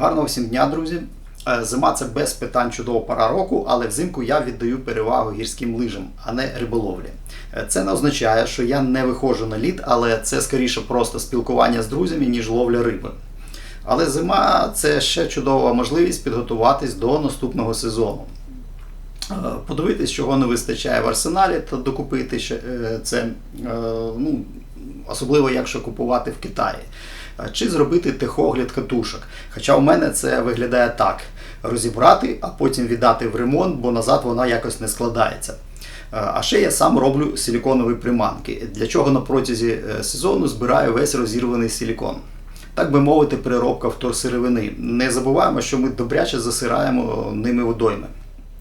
Гарного всім дня, друзі. Е, Зима це без питань чудова пора року, але взимку я віддаю перевагу гірським лижам, а не риболовлі. Е, Це не означає, що я не виходжу на лід, але це скоріше просто спілкування з друзями, ніж ловля риби. Але зима це ще чудова можливість підготуватись до наступного сезону. Е, Подивитись, чого не вистачає в арсеналі, та докупити це, ну, особливо якщо купувати в Китаї. Е, Чи зробити техогляд катушок. Хоча у мене це виглядає так: розібрати, а потім віддати в ремонт, бо назад вона якось не складається. Е, А ще я сам роблю силіконові приманки, для чого на протязі е, сезону збираю весь розірваний силікон. Так би мовити, переробка вторсировини. Не забуваємо, що ми добряче засираємо ними водойми.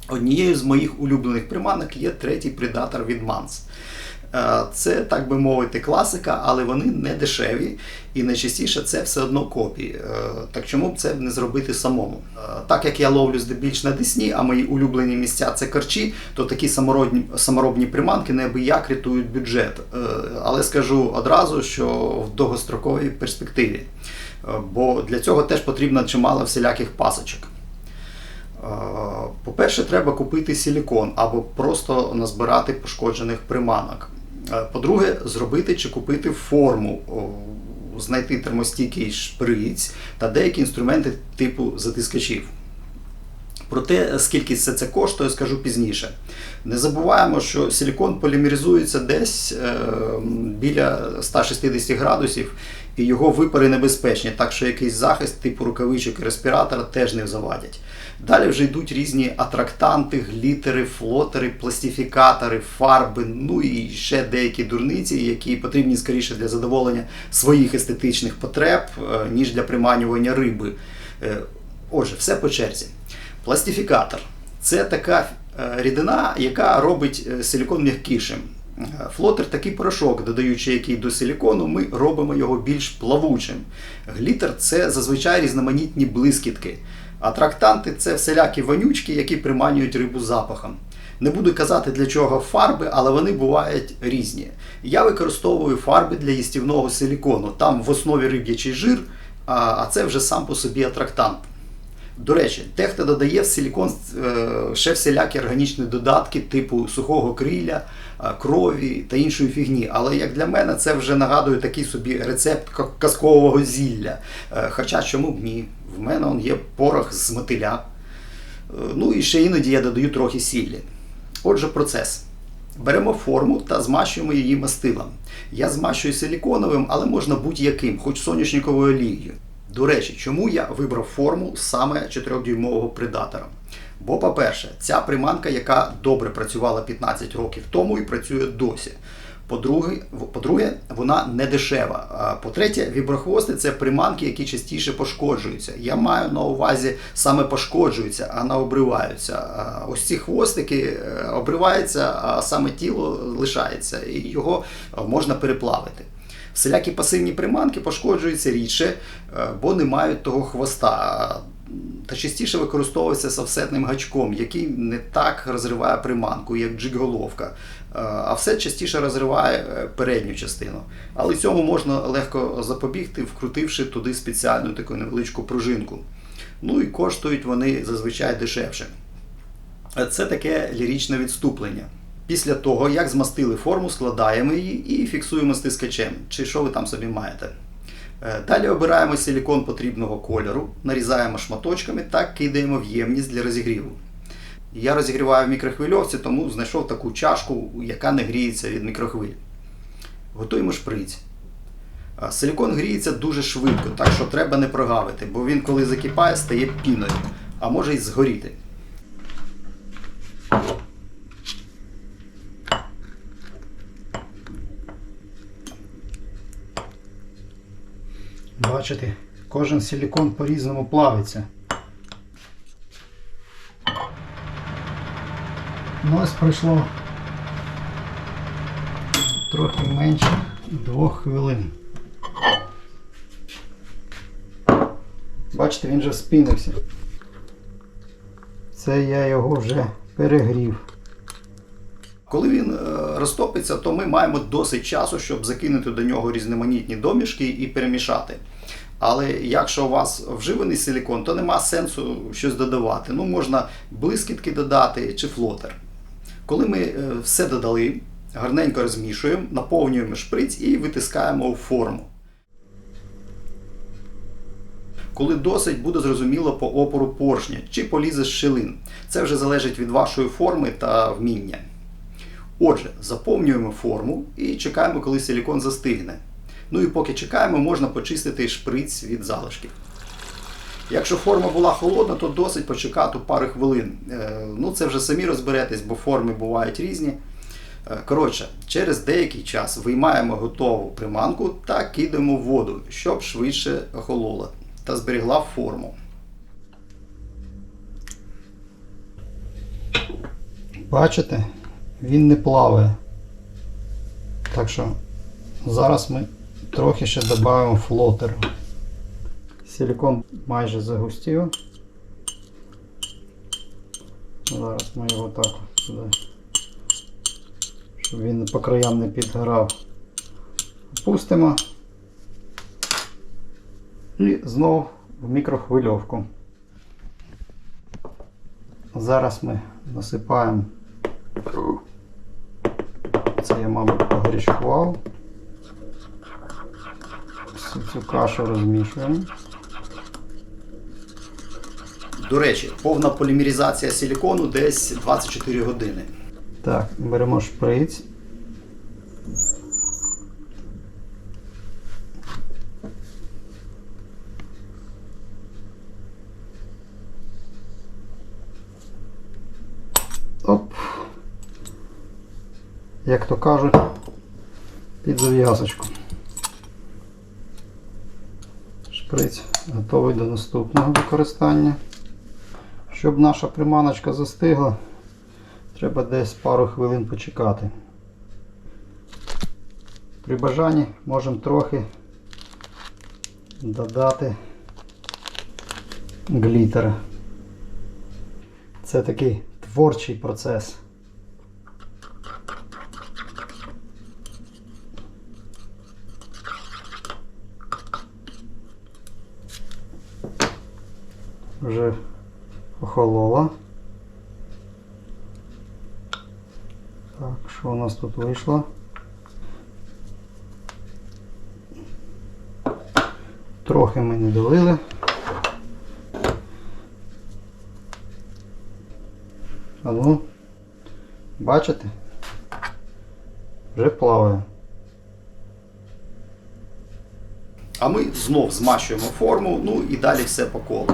Однією з моїх улюблених приманок є третій предатор від Mans. Е, Це, так би мовити, класика, але вони не дешеві і найчастіше це все одно копії. Е, Так чому б це не зробити самому? Е, Так як я ловлю здебільш на Десні, а мої улюблені місця це карчі, то такі саморобні, саморобні приманки неабияк рятують бюджет. Але скажу одразу, що в довгостроковій перспективі. Бо для цього теж потрібно чимало всіляких пасочок. По-перше, треба купити силікон або просто назбирати пошкоджених приманок. Е, По-друге, зробити чи купити форму, знайти термостійкий шприць та деякі інструменти типу затискачів. Про те, скільки все це коштує, скажу пізніше. Не забуваємо, що силікон полімеризується десь е, біля 160 градусів, і його випари небезпечні, так що якийсь захист типу рукавичок і респіратора теж не завадять. Далі вже йдуть різні атрактанти, глітери, флотери, пластифікатори, фарби, ну і ще деякі дурниці, які потрібні скоріше для задоволення своїх естетичних потреб, е, ніж для приманювання риби. Е, Отже, все по черзі. Пластифікатор це така е, рідина, яка робить силікон м'якішим. Флотер такий порошок, додаючи який до силікону, ми робимо його більш плавучим. Глітер це зазвичай різноманітні блискітки. Атрактанти це всілякі вонючки, які приманюють рибу запахом. Не буду казати для чого фарби, але вони бувають різні. Я використовую фарби для їстівного силікону. Там в основі риб'ячий жир, а це вже сам по собі атрактант. До речі, дехто додає в силікон е, ще всілякі органічні додатки, типу сухого криля, е, крові та іншої фігні. Але як для мене, це вже нагадує такий собі рецепт казкового зілля. Е, Хоча чому б ні? В мене он є порох з мотиля. Е, Ну і ще іноді я додаю трохи сіллі. Отже, процес. Беремо форму та змащуємо її мастилом. Я змащую силіконовим, але можна будь-яким, хоч соняшниковою олією. До речі, чому я вибрав форму саме 4-дюймового предатора? Бо, по-перше, ця приманка, яка добре працювала 15 років тому і працює досі. По-друге, по-друге, вона не дешева. По-третє, віброхвости це приманки, які частіше пошкоджуються. Я маю на увазі саме пошкоджуються, а не обриваються. Ось ці хвостики е, обриваються, а саме тіло лишається, і його е, можна переплавити. Всілякі пасивні приманки пошкоджуються рідше, е, бо не мають того хвоста. Та частіше використовується з офсетним гачком, який не так розриває приманку, як джиг-головка, Е, а все частіше розриває е, передню частину. Але цьому можна легко запобігти, вкрутивши туди спеціальну таку невеличку пружинку. Ну і коштують вони зазвичай дешевше. Е, Це таке ліричне відступлення. Після того, як змастили форму, складаємо її і фіксуємо стискачем, чи що ви там собі маєте. Е, Далі обираємо силікон потрібного кольору, нарізаємо шматочками та кидаємо в ємність для розігріву. Я розігріваю в мікрохвильовці, тому знайшов таку чашку, яка не гріється від мікрохвиль. Готуємо шприць. А Силікон гріється дуже швидко, так що треба не прогавити, бо він, коли закипає, стає піною, а може й згоріти. Бачите, кожен силікон по-різному плавиться. Ну, ось пройшло трохи менше двох хвилин. Бачите, він вже спінився. Це я його вже перегрів. Коли він е, розтопиться, то ми маємо досить часу, щоб закинути до нього різноманітні домішки і перемішати. Але якщо у вас вживаний силікон, то нема сенсу щось додавати. Ну, можна блискітки додати чи флотер. Коли ми е, все додали, гарненько розмішуємо, наповнюємо шприц і витискаємо у форму. Коли досить буде зрозуміло по опору поршня чи полізе з шилин. Це вже залежить від вашої форми та вміння. Отже, заповнюємо форму і чекаємо, коли силікон застигне. Ну і поки чекаємо, можна почистити шприц від залишків. Якщо форма була холодна, то досить почекати пару хвилин. Е, Ну, це вже самі розберетесь, бо форми бувають різні. Е, Коротше, через деякий час виймаємо готову приманку та кидаємо в воду, щоб швидше охолола та зберігла форму. Бачите, він не плаває. Так що зараз ми трохи ще додаємо флотеру. Силикон майже загустів. Зараз ми його так сюди, щоб він по краям не підгорав. Опустимо. І знову в мікрохвильовку. Зараз ми насипаємо. Це я, мабуть, погрішкував. Всю цю кашу розмішуємо. До речі, повна полімеризація силікону десь 24 години. Так, беремо шприц. Оп. Як то кажуть, під зав'язочку. Шприц готовий до наступного використання. Щоб наша приманочка застигла, треба десь пару хвилин почекати. При бажанні можемо трохи додати глітера. Це такий творчий процес. Вже охолола. Так, що у нас тут вийшло? Трохи ми не долили. А ну, бачите? Вже плаває. А ми знов змащуємо форму, ну і далі все по колу.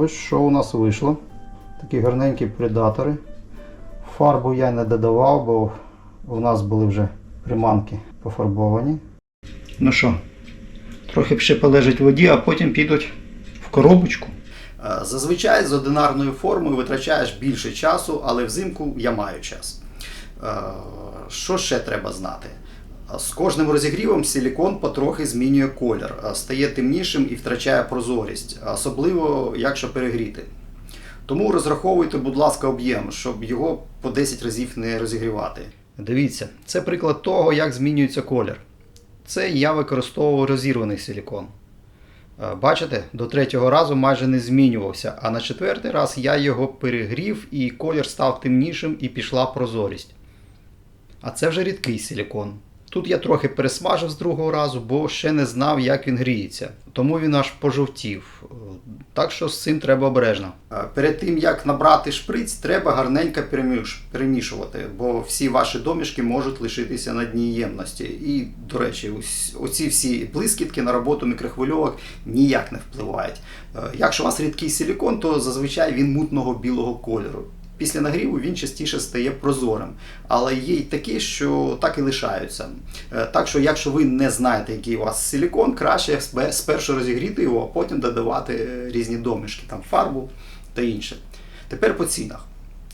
Ось що у нас вийшло. Такі гарненькі предатори. Фарбу я не додавав, бо у нас були вже приманки пофарбовані. Ну що, трохи ще полежать в воді, а потім підуть в коробочку. Е, Зазвичай з одинарною формою витрачаєш більше часу, але взимку я маю час. Е, Що ще треба знати? З кожним розігрівом силікон потрохи змінює колір, стає темнішим і втрачає прозорість, особливо якщо перегріти. Тому розраховуйте, будь ласка, об'єм, щоб його по 10 разів не розігрівати. Дивіться, це приклад того, як змінюється колір. Це я використовував розірваний силікон. Бачите, до третього разу майже не змінювався, а на четвертий раз я його перегрів і колір став темнішим і пішла прозорість. А це вже рідкий силікон. Тут я трохи пересмажив з другого разу, бо ще не знав, як він гріється. Тому він аж пожовтів. Е, Так що з цим треба обережно. Перед тим як набрати шприц, треба гарненько перемішувати, бо всі ваші домішки можуть лишитися на дні ємності. І, до речі, оці всі блискітки на роботу мікрохвильовок ніяк не впливають. Е, Якщо у вас рідкий силікон, то зазвичай він мутного білого кольору. Після нагріву він частіше стає прозорим, але є й такі, що так і лишаються. Е, Так що, якщо ви не знаєте, який у вас силікон, краще спершу розігріти його, а потім додавати е, різні домішки, там фарбу та інше. Тепер по цінах.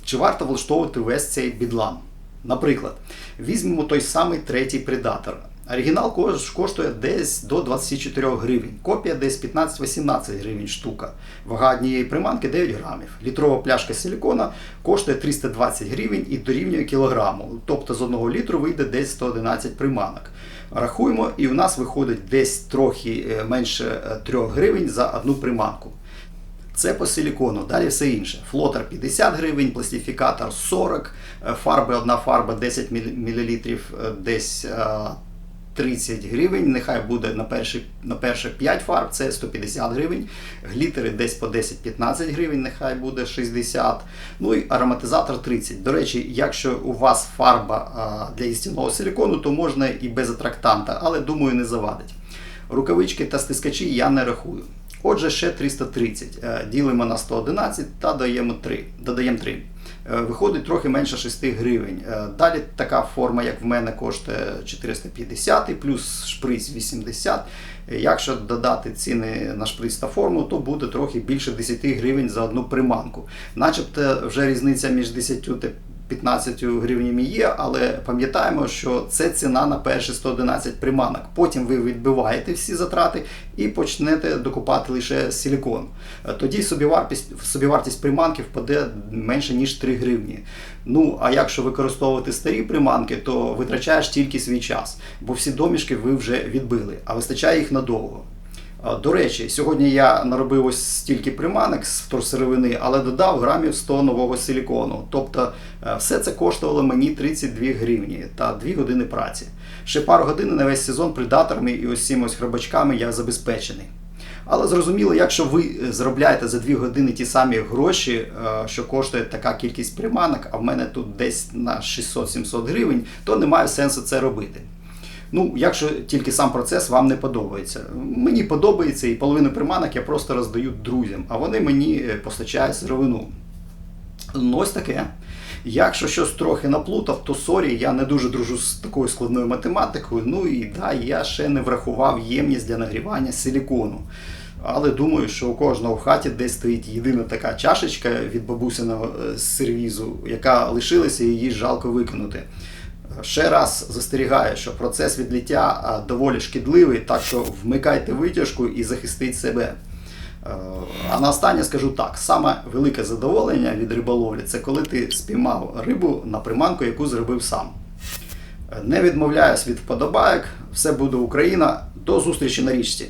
Чи варто влаштовувати весь цей бідлан? Наприклад, візьмемо той самий третій предатор. Оригінал коштує десь до 24 гривень, копія десь 15-18 гривень штука. Вага однієї приманки 9 грамів. Літрова пляшка силікона коштує 320 гривень і дорівнює кілограму. Тобто з одного літру вийде десь 111 приманок. Рахуємо, і у нас виходить десь трохи е, менше 3 гривень за одну приманку. Це по силікону, далі все інше. Флотер 50 гривень, пластифікатор 40, е, фарби, одна фарба 10 мл, десь е, 30 гривень. Нехай буде на перші, на перше 5 фарб, це 150 гривень. Глітери десь по 10-15 гривень, нехай буде 60. Ну і ароматизатор 30. До речі, якщо у вас фарба для істинного силікону, то можна і без атрактанта, але думаю, не завадить. Рукавички та стискачі я не рахую. Отже, ще 330. Е, Ділимо на 111 та даємо 3. додаємо 3. Е, Виходить трохи менше 6 гривень. Е, Далі така форма, як в мене, коштує 450 плюс шприц 80. Е, Якщо додати ціни на шприц та форму, то буде трохи більше 10 гривень за одну приманку. Начебто вже різниця між 10 та 15 гривнями є, але пам'ятаємо, що це ціна на перші 111 приманок. Потім ви відбиваєте всі затрати і почнете докупати лише силікон. Е, Тоді собівартість, собівартість приманки впаде менше ніж 3 гривні. Ну а якщо використовувати старі приманки, то витрачаєш тільки свій час, бо всі домішки ви вже відбили, а вистачає їх надовго. А, До речі, сьогодні я наробив ось стільки приманок з вторсировини, але додав грамів 100 нового силікону. Тобто е, все це коштувало мені 32 гривні та 2 години праці. Ще пару годин на весь сезон предаторами і ось цими ось хробачками я забезпечений. Але зрозуміло, якщо ви заробляєте за 2 години ті самі гроші, е, що коштує така кількість приманок, а в мене тут десь на 600-700 гривень, то немає сенсу це робити. Ну, якщо тільки сам процес вам не подобається. Мені подобається, і половину приманок я просто роздаю друзям, а вони мені е, постачають сировину. Ну, ось таке. Якщо щось трохи наплутав, то сорі, я не дуже дружу з такою складною математикою. Ну і да, я ще не врахував ємність для нагрівання силікону. Але думаю, що у кожного в хаті десь стоїть єдина така чашечка від бабусиного е, сервізу, яка лишилася і її жалко викинути. Ще раз застерігаю, що процес відліття доволі шкідливий, так що вмикайте витяжку і захистіть себе. Е, А на останнє скажу так: саме велике задоволення від риболовлі це коли ти спіймав рибу на приманку, яку зробив сам. Е, Не відмовляюсь від вподобайок, все буде Україна. До зустрічі на річці.